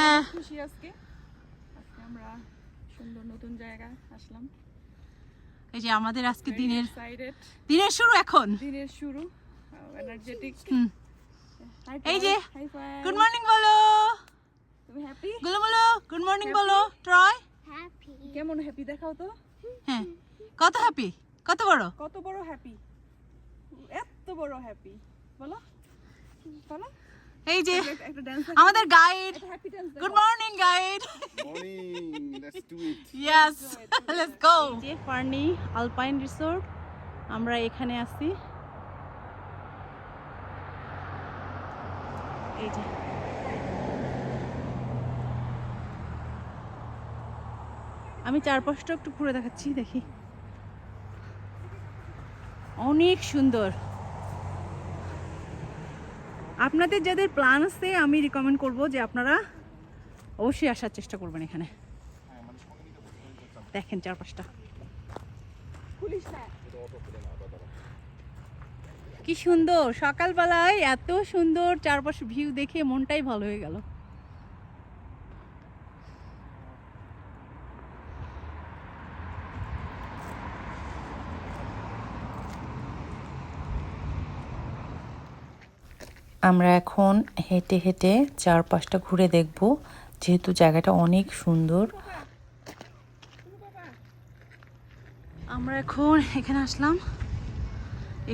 হ্যাঁ। খুশি আজকে? আজকে আমরা সুন্দর নতুন জায়গা আসলাম। এই যে আমাদের আজকে দিনের দিনের শুরু এখন। দিনের শুরু এনার্জেটিক এই যে, গুড মর্নিং বলো। তুমি হ্যাপি গুলো বলো গুড মর্নিং বলো ট্রয় কেমন হ্যাপি দেখাও তো। হ্যাঁ। কত হ্যাপি কত বড়? কত বড় হ্যাপি এত বড় হ্যাপি বলো। বলো। এই যে আমাদের guide good morning guide. Yes let's go যে ফার্নি আলপাইন রিসোর্ট আমরা এখানে আছি। এই যে। আমি চারপাশটা একটু ঘুরে দেখাচ্ছি দেখি। অনেক সুন্দর। আপনাদের যাদের প্ল্যান আছে আমি রিকমেন্ড করব যে আপনারা অবশ্যই আসার চেষ্টা করবেন এখানে। দেখেন চারপাশটা। কি সুন্দর সকালবেলায় এত সুন্দর চারপাশ ভিউ দেখে মনটাই ভালো হয়ে গেল। আমরা এখন হেঁটে হেঁটে চারপাশটা ঘুরে দেখব, যেহেতু জায়গাটা অনেক সুন্দর। আমরা এখন এখানে আসলাম।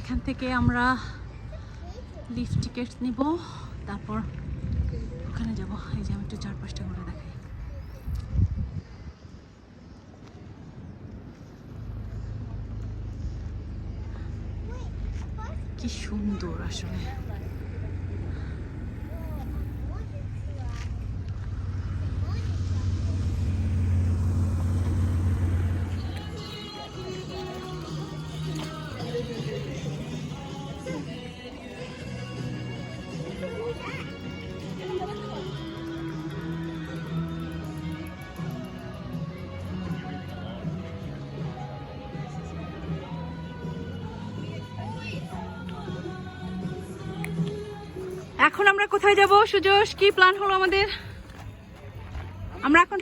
এখান থেকে আমরা লিফট টিকিট নিব, তারপর ওখানে যাব। এই যে আমি একটু চারপাশটা ঘুরে দেখাই। কি সুন্দর আসলে। এখন আমরা কোথায় যাব সুজোশ? কি প্ল্যান হলো আমাদের? আমরা এখন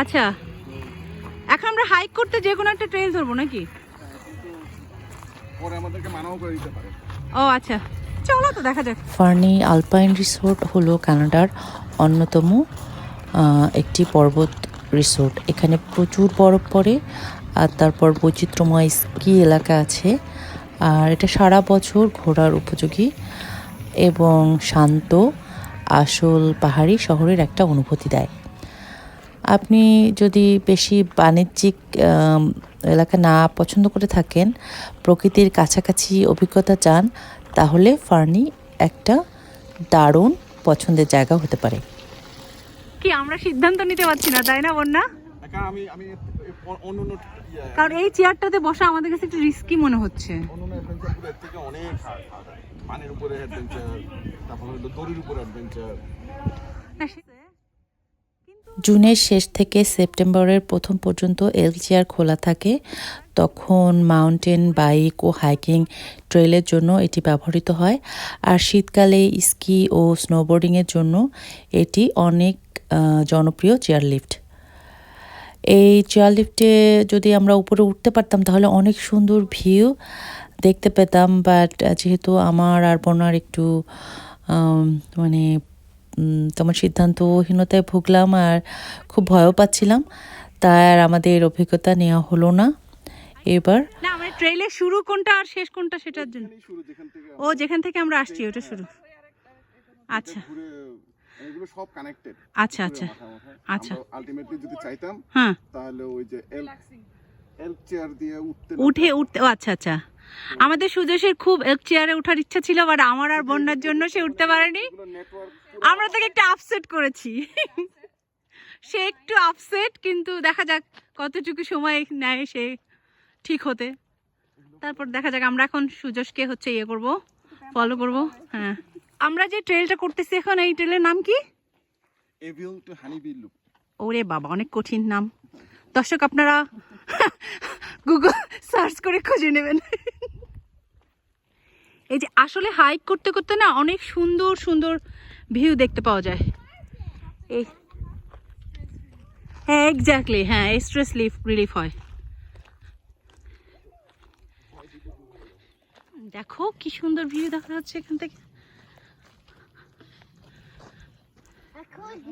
আচ্ছা। এখন আমরা হাইক করতে যে কোনো একটা ট্রেন ধরবো নাকি? কিন্তু পরে আমাদেরকে মানাও করে দিতে পারে। ও আচ্ছা। চলো তো দেখা যাক। ফার্নি আলপাইন রিসোর্ট হলো কানাডার অন্যতম একটি পর্বত রিসোর্ট। এখানে প্রচুর বরফ পড়ে আর তারপর বৈচিত্র্যময় স্কি এলাকা আছে। আর এটা সারা বছর ঘোরার উপযোগী এবং শান্ত, আসল পাহাড়ি শহরের একটা অনুভূতি দেয়। আপনি যদি বেশি বাণিজ্যিক এলাকা না পছন্দ করে থাকেন, প্রকৃতির কাছাকাছি অভিজ্ঞতা চান, তাহলে ফার্নি একটা দারুণ পছন্দের জায়গা হতে পারে। কি আমরা সিদ্ধান্ত নিতে পারছি না, তাই না, বন্যা? আমি আমি অন্য অন্য ইয়ে, কারণ এই চেয়ারটাতে বসা আমাদের কাছে একটু রিস্কি মনে হচ্ছে। অন্য অ্যাডভেঞ্চারগুলো এর থেকে অনেক হার্ড পানির উপরে অ্যাডভেঞ্চার তারপর হলো দড়ির উপরে অ্যাডভেঞ্চার জুনের শেষ থেকে সেপ্টেম্বরের প্রথম পর্যন্ত এল চেয়ার খোলা থাকে। তখন মাউন্টেন বাইক ও হাইকিং ট্রেলের জন্য এটি ব্যবহৃত হয়। আর শীতকালে স্কি ও স্নোবোর্ডিংয়ের জন্য এটি অনেক জনপ্রিয় চেয়ার লিফট এই চেয়ার লিফটে যদি আমরা উপরে উঠতে পারতাম তাহলে অনেক সুন্দর ভিউ দেখতে পেতাম। বাট যেহেতু আমার আর বোনার একটু মানে তোমার সিদ্ধান্তহীনতায় ভুগলাম আর খুব ভয়ও পাচ্ছিলাম তাই আর আমাদের অভিজ্ঞতা নেওয়া হলো না। এবার না আমার ট্রেইলের শুরু কোনটা আর শেষ কোনটা সেটার জন্য? ও যেখান থেকে আমরা আসছি ওটা শুরু। আচ্ছা। এগুলো সব কানেক্টেড আচ্ছা আচ্ছা। আচ্ছা। আলটিমেটলি যদি চাইতাম হ্যাঁ। তাহলে ওই যে এল এল চেয়ার দিয়ে উঠতে উঠে উঠতে আচ্ছা আচ্ছা। আমাদের সুজেশের খুব এক চেয়ারে ওঠার ইচ্ছা ছিল বাট আমার আর বন্যার জন্য সে উঠতে পারেনি। আমরা তাকে একটু আপসেট করেছি। সে একটু আপসেট কিন্তু দেখা যাক কতটুকু সময় নেয় সে ঠিক হতে। তারপর দেখা যাক আমরা এখন সুজসকে হচ্ছে ইয়ে করব ফলো করব। হ্যাঁ। আমরা যে ট্রেলটা করতেছি এখন এই ট্রেলের নাম কি? এভিল টু হানিবি লুপ ওরে বাবা অনেক কঠিন নাম। দর্শক আপনারা গুগল সার্চ করে খুঁজে নেবেন। এই যে আসলে হাইক করতে করতে না অনেক সুন্দর সুন্দর ভিউ দেখতে পাওয়া যায়। এই হ্যাঁ এক্স্যাক্টলি হ্যাঁ স্ট্রেস লিফ রিলিফ হয়। দেখো কি সুন্দর ভিউ দেখা যাচ্ছে এখান থেকে।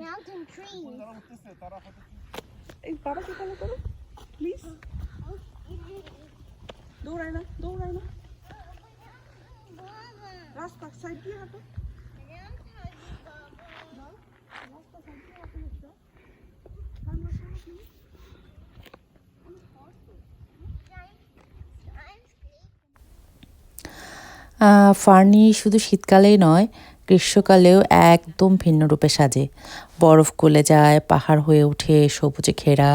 Mountain trees. এই ফলো করো প্লিজ দৌড়ায় না দৌড়ায় না। রাস্তা সাইড দিয়ে হাঁটো। ফার্নি শুধু শীতকালেই নয় গ্রীষ্মকালেও একদম ভিন্ন রূপে সাজে। বরফ গলে যায়, পাহাড় হয়ে ওঠে সবুজে ঘেরা,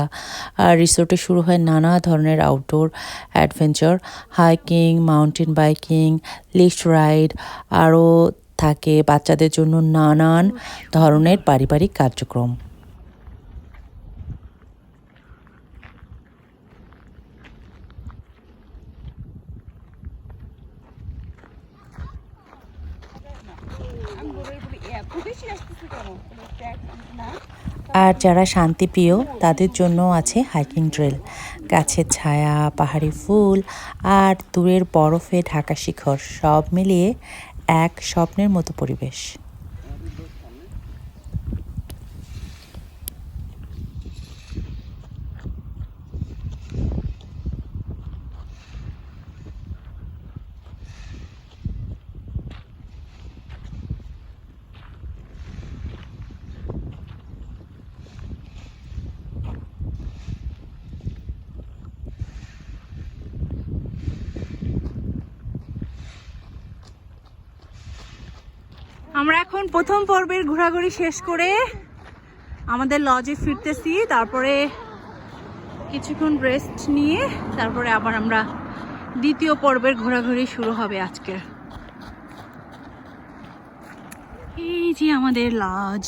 আর রিসোর্টে শুরু হয় নানা ধরনের outdoor adventure hiking mountain biking lift ride আরও থাকে বাচ্চাদের জন্য নানান ধরনের পারিবারিক কার্যক্রম আমি বলে বলি এত বেশি আসতেছে কেন বলে, দেখ, না আর যারা শান্তি প্রিয় তাদের জন্য আছে হাইকিং ট্রেল গাছের ছায়া, পাহাড়ি ফুল আর দূরের বরফে ঢাকা শিখর, সব মিলিয়ে এক স্বপ্নের মতো পরিবেশ। আমরা এখন প্রথম পর্বের ঘোরাঘুরি শেষ করে আমাদের লজে ফিরতেছি। তারপরে কিছুক্ষণ রেস্ট নিয়ে তারপরে আবার আমরা দ্বিতীয় পর্বের ঘোরাঘুরি শুরু হবে আজকের। এই যে আমাদের লজ